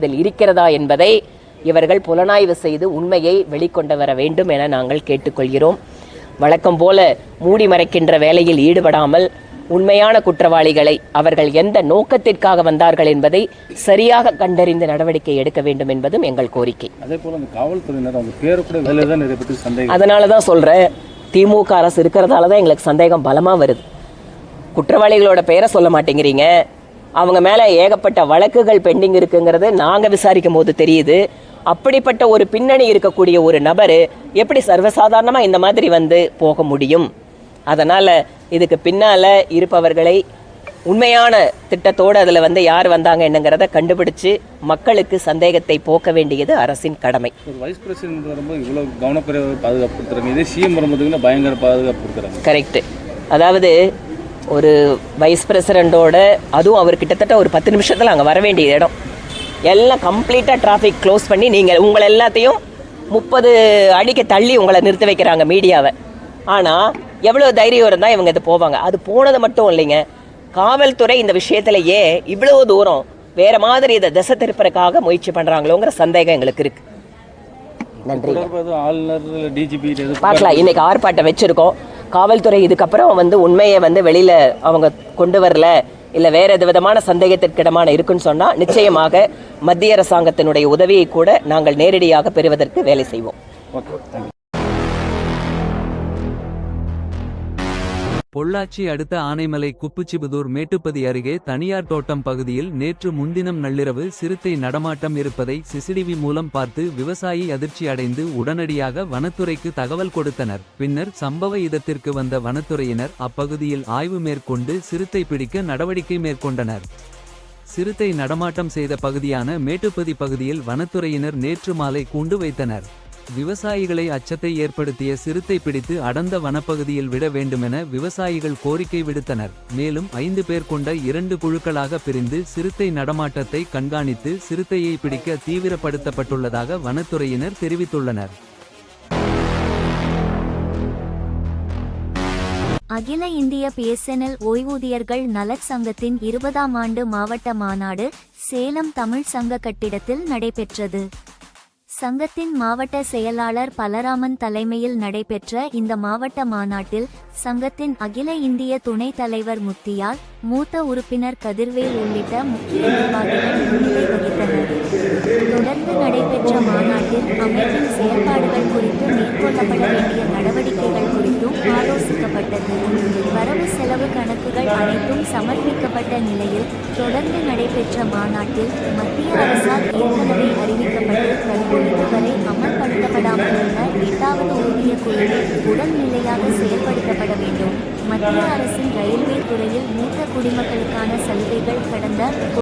இதில் இருக்கிறதா என்பதை இவர்கள் புலனாய்வு செய்து உண்மையை வெளிக்கொண்டு வர வேண்டும் என நாங்கள் கேட்டுக்கொள்கிறோம். வழக்கம் போல மூடி மறைக்கின்ற வேலையில் ஈடுபடாமல் உண்மையான குற்றவாளிகளை அவர்கள் எந்த நோக்கத்திற்காக வந்தார்கள் என்பதை சரியாக கண்டறிந்து நடவடிக்கை எடுக்க வேண்டும் என்பதும் எங்கள் கோரிக்கை. அதே போல அந்த காவல்துறையினர் அவங்க பேரை கூட வேலை தான் நிறைய பேருக்கு சந்தேகம். அதனால தான் சொல்கிறேன் திமுக அரசு இருக்கிறதால தான் எங்களுக்கு சந்தேகம் பலமாக வருது. குற்றவாளிகளோட பெயரை சொல்ல மாட்டேங்கிறீங்க அவங்க மேலே ஏகப்பட்ட வழக்குகள் பெண்டிங் இருக்குங்கிறது நாங்கள் விசாரிக்கும் போது தெரியுது. அப்படிப்பட்ட ஒரு பின்னணி இருக்கக்கூடிய ஒரு நபர் எப்படி சர்வசாதாரணமாக இந்த மாதிரி வந்து போக முடியும்? அதனால் இதுக்கு பின்னால் இருப்பவர்களை உண்மையான திட்டத்தோடு அதில் வந்து யார் வந்தாங்க என்னங்கிறத கண்டுபிடிச்சு மக்களுக்கு சந்தேகத்தை போக்க வேண்டியது அரசின் கடமை. ஒரு வைஸ் பிரசிடென்ட் வரும்போது இவ்வளோ கவனக்குறைவாக பாதுகாப்பு கொடுத்துறாங்க இதே சிஎம் வரும்போதுக்குன்னா பயங்கர பாதுகாப்பு கொடுக்குறாங்க. கரெக்டு அதாவது ஒரு வைஸ் பிரசிடெண்ட்டோட அதுவும் அவர் கிட்டத்தட்ட ஒரு பத்து நிமிஷத்தில் அங்கே வர வேண்டிய இடம். எல்லாம் கம்ப்ளீட்டாக டிராஃபிக் க்ளோஸ் பண்ணி நீங்கள் உங்களை எல்லாத்தையும் முப்பது அடிக்கு தள்ளி உங்களை நிறுத்த வைக்கிறாங்க மீடியாவை ஆனால் எவ்வளோ தைரியம் இருந்தால் இவங்க இது போவாங்க. அது போனது மட்டும் இல்லைங்க. காவல்துறை இந்த விஷயத்தில் ஏன் இவ்வளோ தூரம் வேற மாதிரி இதை திசை திருப்பறக்காக முயற்சி பண்ணுறாங்களோங்கிற சந்தேகம் எங்களுக்கு இருக்கு. நன்றி பார்க்கலாம். இன்னைக்கு ஆர்ப்பாட்டம் வச்சிருக்கோம். காவல்துறை இதுக்கப்புறம் வந்து உண்மையை வந்து வெளியில அவங்க கொண்டு வரல இல்லை வேற எது விதமான சந்தேகத்திற்கிடமான இருக்குன்னு சொன்னா நிச்சயமாக மத்திய அரசாங்கத்தினுடைய உதவியை கூட நாங்கள் நேரடியாக பெறுவதற்கு வேலை செய்வோம். ஓகே பொள்ளாச்சி அடுத்த ஆனைமலை குப்புச்சிபுதூர் மேட்டுப்பதி அருகே தனியார் தோட்டம் பகுதியில் நேற்று முன்தினம் நள்ளிரவு சிறுத்தை நடமாட்டம் இருப்பதை சிசிடிவி மூலம் பார்த்து விவசாயி அதிர்ச்சி அடைந்து உடனடியாக வனத்துறைக்கு தகவல் கொடுத்தனர். பின்னர் சம்பவ இடத்திற்கு வந்த வனத்துறையினர் அப்பகுதியில் ஆய்வு மேற்கொண்டு சிறுத்தை பிடிக்க நடவடிக்கை மேற்கொண்டனர். சிறுத்தை நடமாட்டம் செய்த பகுதியான மேட்டுப்பதி பகுதியில் வனத்துறையினர் நேற்று மாலை கூண்டு வைத்தனர். விவசாயிகளை அச்சத்தை ஏற்படுத்திய சிறுத்தை பிடித்து அடர்ந்த வனப்பகுதியில் விட வேண்டுமென விவசாயிகள் கோரிக்கை விடுத்தனர். மேலும் ஐந்து பேர் கொண்ட இரண்டு குழுக்களாக பிரிந்து சிறுத்தை நடமாட்டத்தை கண்காணித்து சிறுத்தையை பிடிக்க தீவிரப்படுத்தப்பட்டுள்ளதாக வனத்துறையினர் தெரிவித்துள்ளனர். அகில இந்திய பிஎஸ்என்எல் ஓய்வூதியர்கள் நலச் சங்கத்தின் இருபதாம் ஆண்டு மாவட்ட மாநாடு சேலம் தமிழ் சங்க கட்டிடத்தில் நடைபெற்றது. சங்கத்தின் மாவட்ட செயலாளர் பலராமன் தலைமையில் நடைபெற்ற இந்த மாவட்ட மாநாட்டில் சங்கத்தின் அகில இந்திய துணைத் தலைவர் முத்தியால் மூத்த உறுப்பினர் கதிர்வேல் உள்ளிட்ட முக்கிய நிர்வாகிகள் முன்னிலை வகித்தனர். தொடர்ந்து நடைபெற்ற மாநாட்டில் அமைப்பின் செயல்பாடுகள் குறித்து மேற்கொள்ளப்பட வேண்டிய நடவடிக்கைகள் குறித்தும் ஆலோசிக்கப்பட்டது. வரவு செலவு கணக்குகள் அனைத்தும் சமர்ப்பிக்கப்பட்ட நிலையில் தொடர்ந்து நடைபெற்ற மாநாட்டில் மத்திய அரசால் ஏற்கனவே அறிவிக்கப்பட்டு ஊதிய உடல்நிலையாக செயல்படுத்தப்பட வேண்டும். மத்திய அரசின் ரயில்வே துறையில் மூத்த குடிமக்களுக்கான சலுகைகள் கடந்த